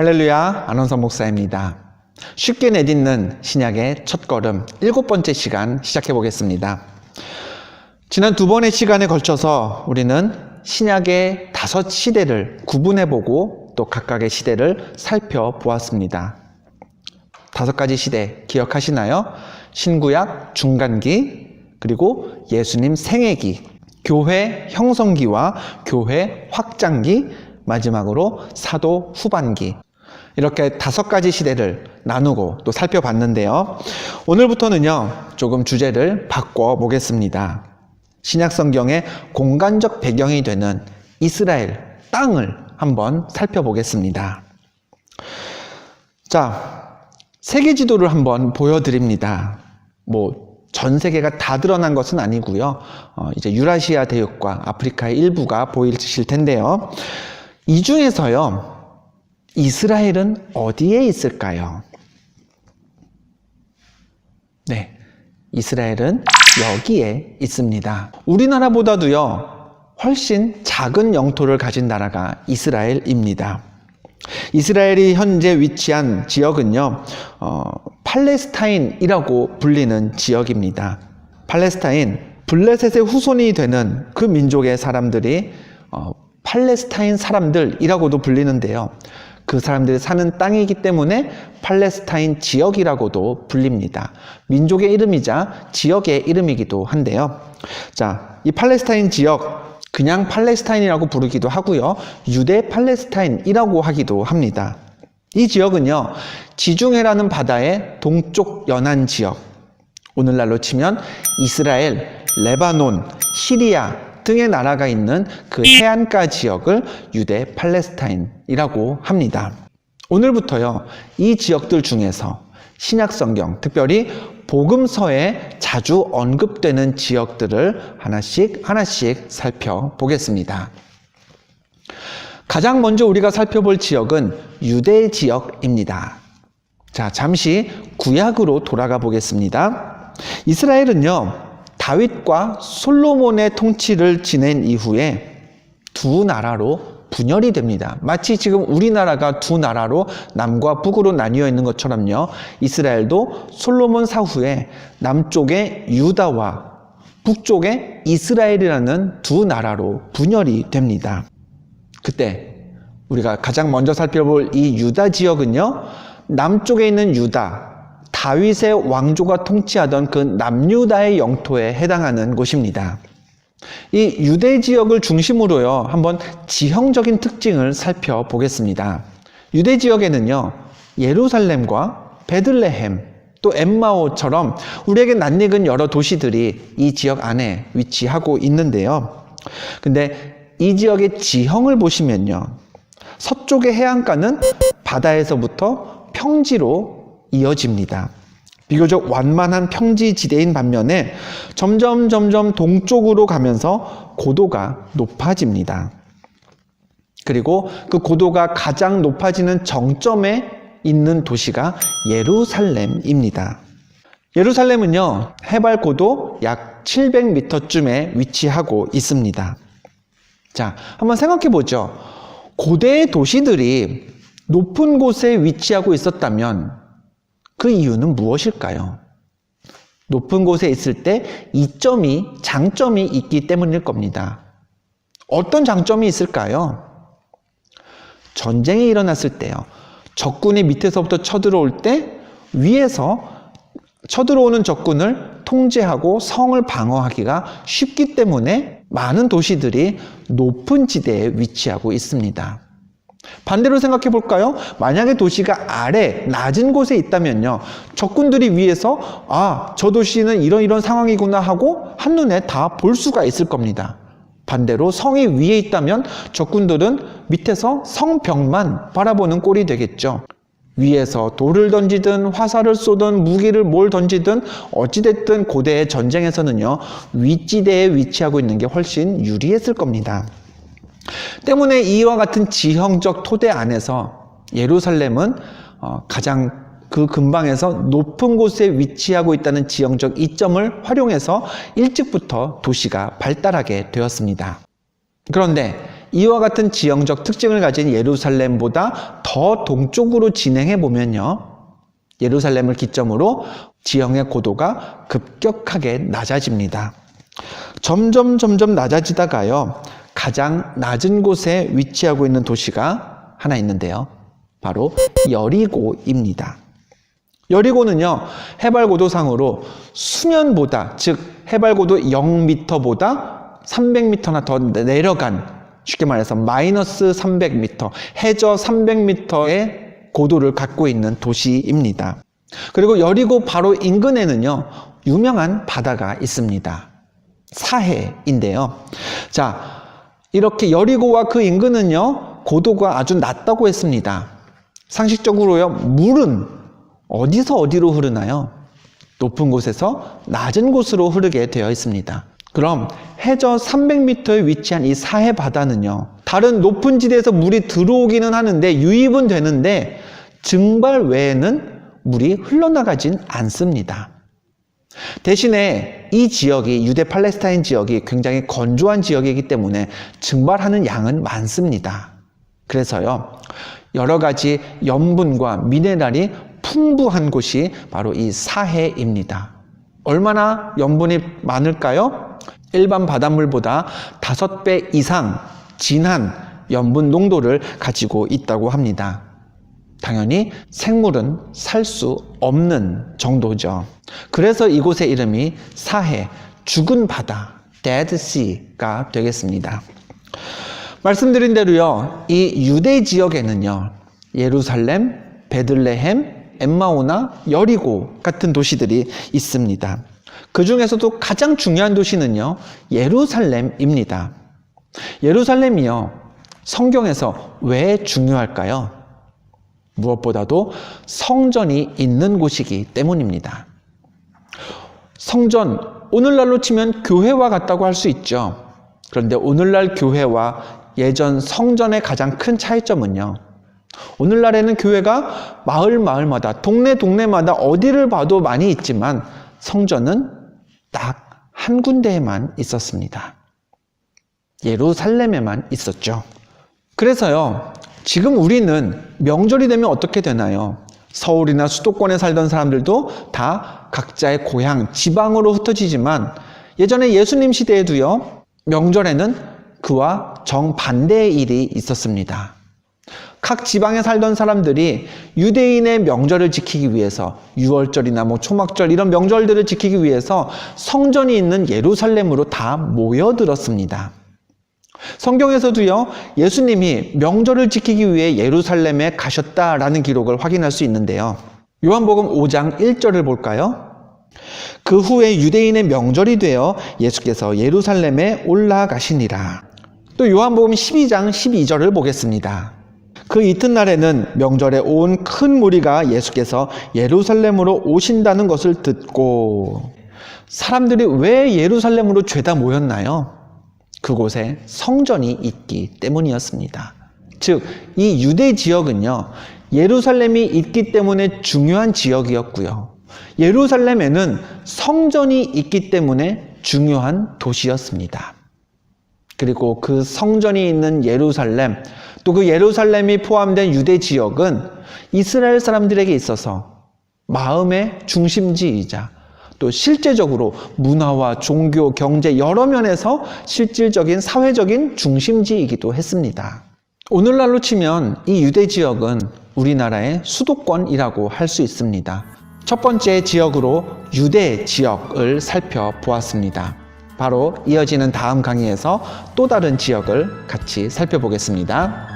할렐루야, 안원서 목사입니다. 쉽게 내딛는 신약의 첫 걸음 일곱 번째 시간 시작해 보겠습니다. 지난 두 번의 시간에 걸쳐서 우리는 신약의 다섯 시대를 구분해 보고 또 각각의 시대를 살펴보았습니다. 다섯 가지 시대 기억하시나요? 신구약 중간기, 그리고 예수님 생애기, 교회 형성기와 교회 확장기, 마지막으로 사도 후반기. 이렇게 다섯 가지 시대를 나누고 또 살펴봤는데요. 오늘부터는요, 조금 주제를 바꿔 보겠습니다. 신약 성경의 공간적 배경이 되는 이스라엘 땅을 한번 살펴보겠습니다. 자, 세계 지도를 한번 보여드립니다. 뭐, 전 세계가 다 드러난 것은 아니고요. 어, 이제 유라시아 대륙과 아프리카의 일부가 보이실 텐데요. 이 중에서요, 이스라엘은 어디에 있을까요? 네, 이스라엘은 여기에 있습니다. 우리나라보다도요, 훨씬 작은 영토를 가진 나라가 이스라엘입니다. 이스라엘이 현재 위치한 지역은요, 어, 팔레스타인이라고 불리는 지역입니다. 팔레스타인, 블레셋의 후손이 되는 그 민족의 사람들이 어, 팔레스타인 사람들이라고도 불리는데요. 그 사람들이 사는 땅이기 때문에 팔레스타인 지역이라고도 불립니다. 민족의 이름이자 지역의 이름이기도 한데요. 자, 이 팔레스타인 지역, 그냥 팔레스타인이라고 부르기도 하고요. 유대 팔레스타인이라고 하기도 합니다. 이 지역은요, 지중해라는 바다의 동쪽 연안 지역, 오늘날로 치면 이스라엘, 레바논, 시리아 등의 나라가 있는 그 해안가 지역을 유대 팔레스타인이라고 합니다. 오늘부터요, 이 지역들 중에서 신약 성경, 특별히 복음서에 자주 언급되는 지역들을 하나씩 하나씩 살펴보겠습니다. 가장 먼저 우리가 살펴볼 지역은 유대 지역입니다. 자, 잠시 구약으로 돌아가 보겠습니다. 이스라엘은요, 다윗과 솔로몬의 통치를 지낸 이후에 두 나라로 분열이 됩니다. 마치 지금 우리나라가 두 나라로 남과 북으로 나뉘어 있는 것처럼요. 이스라엘도 솔로몬 사후에 남쪽의 유다와 북쪽의 이스라엘이라는 두 나라로 분열이 됩니다. 그때 우리가 가장 먼저 살펴볼 이 유다 지역은요. 남쪽에 있는 유다, 다윗의 왕조가 통치하던 그 남유다의 영토에 해당하는 곳입니다. 이 유대 지역을 중심으로요, 한번 지형적인 특징을 살펴보겠습니다. 유대 지역에는요, 예루살렘과 베들레헴, 또 엠마오처럼 우리에게 낯익은 여러 도시들이 이 지역 안에 위치하고 있는데요. 근데 이 지역의 지형을 보시면요, 서쪽의 해안가는 바다에서부터 평지로 이어집니다. 비교적 완만한 평지 지대인 반면에 점점 점점 동쪽으로 가면서 고도가 높아집니다. 그리고 그 고도가 가장 높아지는 정점에 있는 도시가 예루살렘입니다. 예루살렘은요, 해발 고도 약 700m쯤에 위치하고 있습니다. 자, 한번 생각해 보죠. 고대의 도시들이 높은 곳에 위치하고 있었다면 그 이유는 무엇일까요? 높은 곳에 있을 때 이점이, 장점이 있기 때문일 겁니다. 어떤 장점이 있을까요? 전쟁이 일어났을 때요. 적군이 밑에서부터 쳐들어올 때 위에서 쳐들어오는 적군을 통제하고 성을 방어하기가 쉽기 때문에 많은 도시들이 높은 지대에 위치하고 있습니다. 반대로 생각해 볼까요? 만약에 도시가 아래, 낮은 곳에 있다면요. 적군들이 위에서, 아, 저 도시는 이런 이런 상황이구나 하고 한눈에 다 볼 수가 있을 겁니다. 반대로 성이 위에 있다면 적군들은 밑에서 성벽만 바라보는 꼴이 되겠죠. 위에서 돌을 던지든 화살을 쏘든 무기를 뭘 던지든 어찌됐든 고대의 전쟁에서는요, 윗지대에 위치하고 있는 게 훨씬 유리했을 겁니다. 때문에 이와 같은 지형적 토대 안에서 예루살렘은 어, 가장 그 근방에서 높은 곳에 위치하고 있다는 지형적 이점을 활용해서 일찍부터 도시가 발달하게 되었습니다. 그런데 이와 같은 지형적 특징을 가진 예루살렘보다 더 동쪽으로 진행해 보면요. 예루살렘을 기점으로 지형의 고도가 급격하게 낮아집니다. 점점 점점 낮아지다가요. 가장 낮은 곳에 위치하고 있는 도시가 하나 있는데요. 바로 여리고입니다. 여리고는요, 해발 고도상으로 수면보다, 즉, 해발 고도 0m보다 300m나 더 내려간, 쉽게 말해서 마이너스 300m, 해저 300m의 고도를 갖고 있는 도시입니다. 그리고 여리고 바로 인근에는요, 유명한 바다가 있습니다. 사해인데요. 자, 이렇게 여리고와 그 인근은요, 고도가 아주 낮다고 했습니다. 상식적으로요, 물은 어디서 어디로 흐르나요? 높은 곳에서 낮은 곳으로 흐르게 되어 있습니다. 그럼 해저 300m에 위치한 이 사해 바다는요, 다른 높은 지대에서 물이 들어오기는 하는데 유입은 되는데 증발 외에는 물이 흘러나가진 않습니다. 대신에 이 지역이 유대 팔레스타인 지역이 굉장히 건조한 지역이기 때문에 증발하는 양은 많습니다. 그래서요, 여러 가지 염분과 미네랄이 풍부한 곳이 바로 이 사해입니다. 얼마나 염분이 많을까요? 일반 바닷물보다 다섯 배 이상 진한 염분 농도를 가지고 있다고 합니다. 당연히 생물은 살 수 없는 정도죠. 그래서 이곳의 이름이 사해, 죽은 바다, Dead Sea가 되겠습니다. 말씀드린 대로요, 이 유대 지역에는요, 예루살렘, 베들레헴, 엠마오나 여리고 같은 도시들이 있습니다. 그 중에서도 가장 중요한 도시는요, 예루살렘입니다. 예루살렘이요, 성경에서 왜 중요할까요? 무엇보다도 성전이 있는 곳이기 때문입니다. 성전, 오늘날로 치면 교회와 같다고 할 수 있죠. 그런데 오늘날 교회와 예전 성전의 가장 큰 차이점은요. 오늘날에는 교회가 마을 마을마다 동네 동네마다 어디를 봐도 많이 있지만 성전은 딱 한 군데에만 있었습니다. 예루살렘에만 있었죠. 그래서요. 지금 우리는 명절이 되면 어떻게 되나요? 서울이나 수도권에 살던 사람들도 다 각자의 고향, 지방으로 흩어지지만 예전에 예수님 시대에도요. 명절에는 그와 정반대의 일이 있었습니다. 각 지방에 살던 사람들이 유대인의 명절을 지키기 위해서 유월절이나 뭐 초막절 이런 명절들을 지키기 위해서 성전이 있는 예루살렘으로 다 모여들었습니다. 성경에서도요, 예수님이 명절을 지키기 위해 예루살렘에 가셨다라는 기록을 확인할 수 있는데요. 요한복음 5장 1절을 볼까요? 그 후에 유대인의 명절이 되어 예수께서 예루살렘에 올라가시니라. 또 요한복음 12장 12절을 보겠습니다. 그 이튿날에는 명절에 온 큰 무리가 예수께서 예루살렘으로 오신다는 것을 듣고 사람들이 왜 예루살렘으로 죄다 모였나요? 그곳에 성전이 있기 때문이었습니다. 즉, 이 유대 지역은요, 예루살렘이 있기 때문에 중요한 지역이었고요. 예루살렘에는 성전이 있기 때문에 중요한 도시였습니다. 그리고 그 성전이 있는 예루살렘, 또 그 예루살렘이 포함된 유대 지역은 이스라엘 사람들에게 있어서 마음의 중심지이자 또 실제적으로 문화와 종교, 경제 여러 면에서 실질적인 사회적인 중심지이기도 했습니다. 오늘날로 치면 이 유대 지역은 우리나라의 수도권이라고 할 수 있습니다. 첫 번째 지역으로 유대 지역을 살펴보았습니다. 바로 이어지는 다음 강의에서 또 다른 지역을 같이 살펴보겠습니다.